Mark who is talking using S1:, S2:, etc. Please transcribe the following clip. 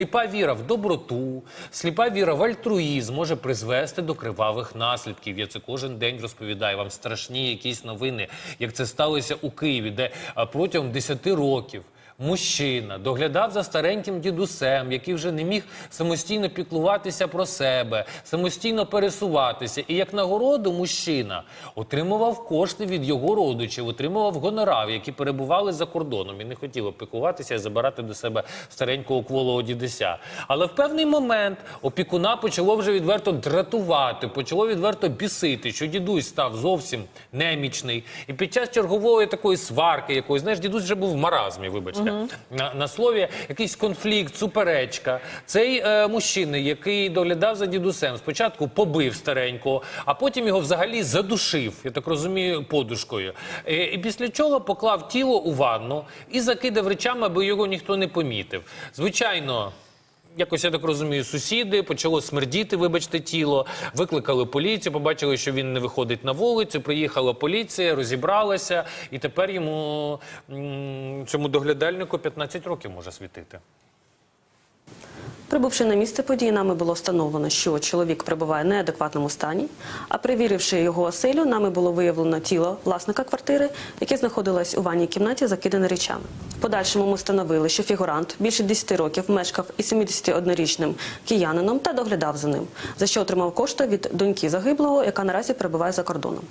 S1: Сліпа віра в доброту, сліпа віра в альтруїзм може призвести до кривавих наслідків. Я це кожен день розповідаю вам страшні якісь новини, як це сталося у Києві, де протягом 10 років мужчина доглядав за стареньким дідусем, який вже не міг самостійно піклуватися про себе, самостійно пересуватися. І як нагороду мужчина отримував кошти від його родичів, отримував гонорар, які перебували за кордоном і не хотів опікуватися і забирати до себе старенького кволого дідуся. Але в певний момент опікуна почало вже відверто дратувати, почало відверто бісити, що дідусь став зовсім немічний. І під час чергової такої сварки, якоїсь, знаєш, дідусь вже був в маразмі, вибачте, на, на слові, якийсь конфлікт, суперечка. Цей е, мужчина, який доглядав за дідусем, спочатку побив старенького, а потім його взагалі задушив, я так розумію, подушкою. Е, і після чого поклав тіло у ванну і закидав речами, аби його ніхто не помітив. Звичайно. Якось я так розумію, сусіди почало смердіти, вибачте, тіло. Викликали поліцію, побачили, що він не виходить на вулицю. Приїхала поліція, розібралася, і тепер йому цьому доглядальнику 15 років може світити.
S2: Прибувши на місце події, нами було встановлено, що чоловік перебуває в неадекватному стані. А перевіривши його оселю, нами було виявлено тіло власника квартири, яке знаходилось у ванній кімнаті, закидане речами. Подальшому ми встановили, що фігурант більше 10 років мешкав із 71-річним киянином та доглядав за ним, за що отримав кошти від доньки загиблого, яка наразі перебуває за кордоном.